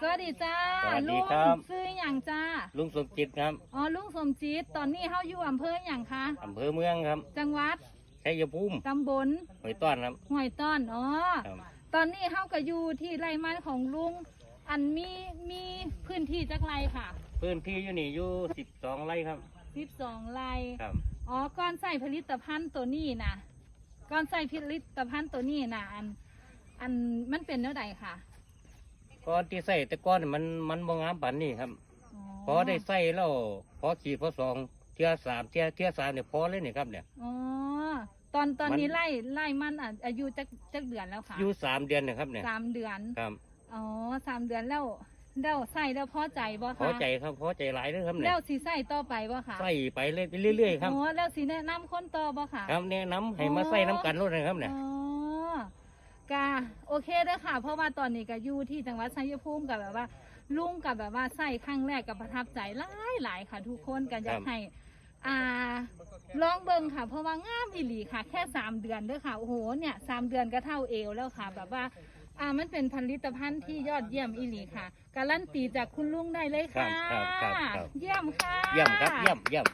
สวัสดีจ้าสวัสดีลุงครับ ซื้ออย่างจ้า ลุงสมจิตครับอ๋อลุงสมจิตตอนนี้เฮาอยู่อำเภออย่างคะ อำเภอเมืองครับจังหวัดชัยภูมิตำบลหอยต้อนครับห้วยต้อนอ๋อครับตอนนี้เฮาก็อยู่ที่ไร่มันของลุง อันมีมีพื้นที่จักไรค่ะพื้นที่อยู่นี่อยู่สิบสองไร่ครับ12ไร่ครับอ๋อก่อนใส่ผลิตภัณฑ์ตัวนี้นะก่อนใส่ผลิตภัณฑ์ตัวนี้นะอันอันมันเป็นเท่าใดค่ะ ก่อนที่ใส่แต่ก้อนนมันมันบ่งามปันนี่ครับ พอได้ใส่แล้วพอขีดพอสองเทียสามเทียเทียสามเนี่ยพอเลยนี่ครับเนี่ย อ๋อ ตอนตอนมันนี้ไล่ไล่มันอะอายุจักจักเดือนแล้วค่ะอยู่สามเดือนนะครับเนี่ยสามเดือน ครับอ๋อสามเดือนแล้วแล้วใส่แล้วพอใจบ่พคะอใจครับพอใจหลายเลยครับเนี่แล้ยวสีใส่ต่อไปบ่ค่ะใส่ไปเรื่อยเรื่อยๆครับ อ๋อแล้วสีแนะนำคนต่อบ่ค่ะ ครับแนะนำให้มาใส่น้ำกันรถนะครับเนี่ย อ๋อ กาโอเคเด้อค่ะ เพราะว่าตอนนี้ก็อยู่ที่จังหวัดชัยภูมิกับแบบว่า ลุงกับแบบว่าใส่ครั้งแรกกับประทับใจหลายหลายๆค่ะ ทุกคนก็อยากให้อ่าลองเบิ่งค่ะ เพราะว่างามอีหลีค่ะ แค่สามเดือนเด้อค่ะโอ้โหเนี่ยสามเดือนก็เท่าเอวแล้วค่ะ แบบว่าอ่ามันเป็นผลิตภัณฑ์ที่ยอดเยี่ยมอีหลีค่ะการันตีจากคุณลุงได้เลยค่ะ ครับครับครับครับ เยี่ยมค่ะ เยี่ยมครับ เยี่ยมเยี่ยม